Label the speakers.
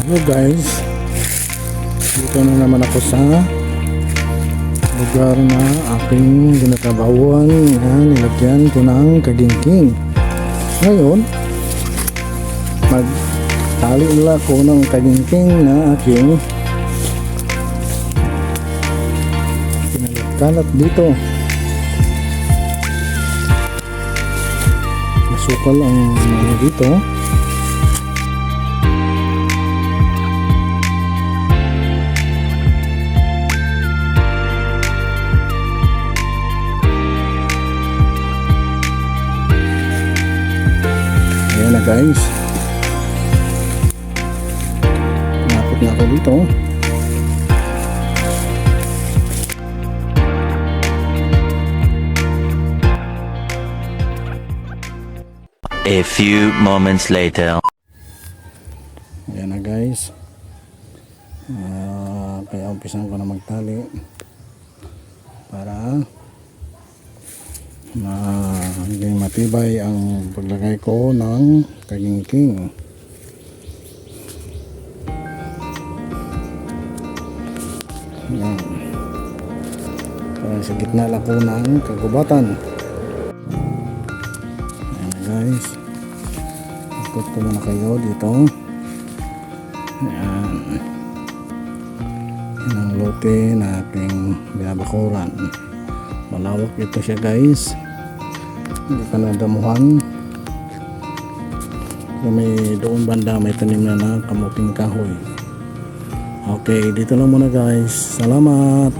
Speaker 1: Hello guys. Dito na naman ako sa lugar na aking ginatabawan. Na nilagyan ko ng kagingking. Ngayon magtali nila ko ng kagingking na aking pinalat dito. Masukal ang dito na guys. Napit na ako dito.
Speaker 2: A few moments later.
Speaker 1: Ayan na guys. Ah, kaya umpisan ko na magtali para na hindi matibay ang paglagay ko ng kagingking. Para sa gitna lang po ng kagubatan. Ayan na guys. Ikot ko muna kayo dito. Ayan. Yan ang lote na aking binabakuran. Malawak ito siya guys. Hindi pa nadamuhan. Kung may doon banda may tanim na na kamuting kahoy. Okay, dito lang muna guys. Salamat.